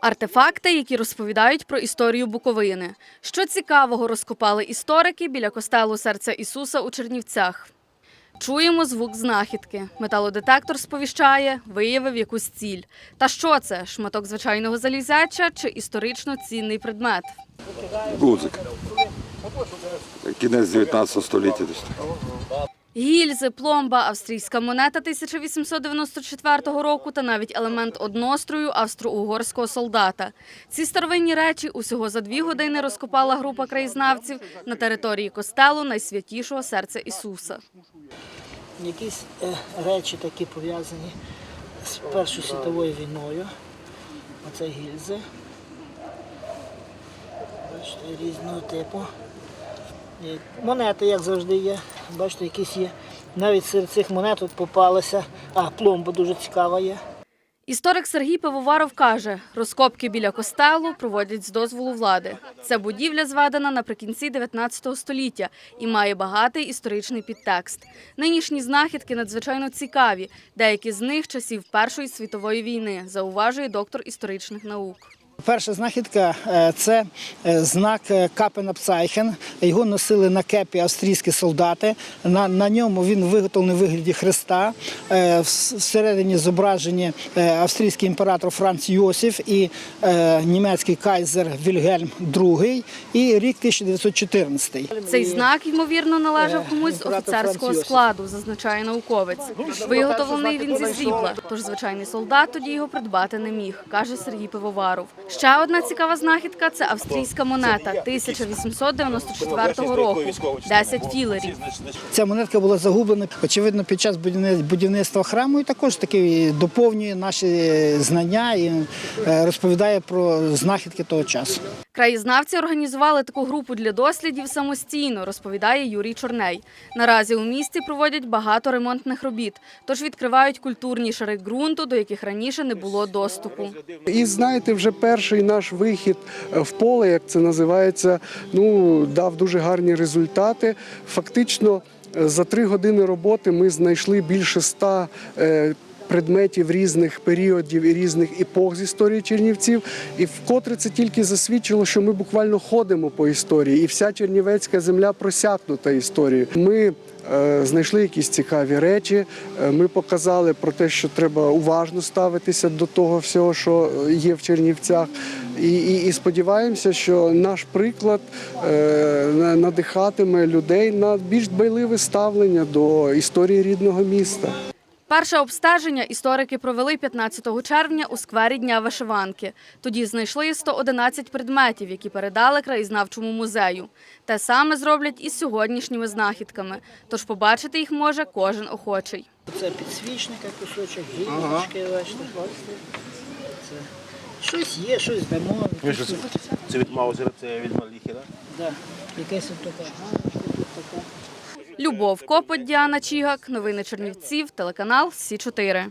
Артефакти, які розповідають про історію Буковини. Що цікавого розкопали історики біля костелу серця Ісуса у Чернівцях. Чуємо звук знахідки. Металодетектор сповіщає, виявив якусь ціль. Та що це? Шматок звичайного залізяча чи історично цінний предмет? Гудзик. Кінець 19 століття. Гільзи, пломба, австрійська монета 1894 року та навіть елемент однострою австро-угорського солдата. Ці старовинні речі усього за дві години розкопала група краєзнавців на території костелу найсвятішого серця Ісуса. якісь е, речі такі пов'язані з Першою світовою війною. Оце гільзи. Різного типу. Монети, як завжди, є. Бачите, якісь є. Навіть серед цих монет тут попалися. А, пломба дуже цікава є. Історик Сергій Пивоваров каже, розкопки біля костелу проводять з дозволу влади. Ця будівля зведена наприкінці 19 століття і має багатий історичний підтекст. Нинішні знахідки надзвичайно цікаві. Деякі з них часів Першої світової війни, зауважує доктор історичних наук. Перша знахідка е, це е, знак е, Капена Його носили на кепі австрійські солдати. На, на ньому він виготовлений в вигляді Христа. Е, Всередині зображені австрійський імператор Франц Йосиф і німецький кайзер Вільгельм II і рік 1914. Цей знак, ймовірно, належав комусь з офіцерського складу, зазначає науковець. Виготовлений він зі срібла, тож звичайний солдат тоді його придбати не міг, каже Сергій Пивоваров. Ще одна цікава знахідка це австрійська монета 1894 року, 10 філерів. Ця монетка була загублена, очевидно, під час будівни- будівництва храму і також таки доповнює наші знання і е, розповідає про знахідки того часу. Краєзнавці організували таку групу для дослідів самостійно, розповідає Юрій Чорней. Наразі у місті проводять багато ремонтних робіт, тож відкривають культурні шари ґрунту, до яких раніше не було доступу. І знаєте, вже перший наш вихід е, в поле, як це називається, ну дав дуже гарні результати. Фактично, е, за три години роботи ми знайшли більше ста. Е, Предметів різних періодів і різних епох з історії Чернівців, і вкотре це тільки засвідчило, що ми буквально ходимо по історії, і вся чернівецька земля просякнута історією. Ми е, знайшли якісь цікаві речі. е, Ми показали про те, що треба уважно ставитися до того всього, що є в Чернівцях. І, і, і сподіваємося, що наш приклад е, надихатиме людей на більш дбайливе ставлення до історії рідного міста. Перше обстеження історики провели 15 червня у сквері Дня вишиванки. Тоді знайшли 111 предметів, які передали краєзнавчому музею. Те саме зроблять і з сьогоднішніми знахідками. Тож побачити їх може кожен охочий. Це підсвічника кусочок, гілочки, бачите. Це щось є, щось дамо. Це? Від Маузера, це від Маліхи, так? Да. Тут така. Любов Копоть, Діана Чігак, новини Чернівців, телеканал Сі 4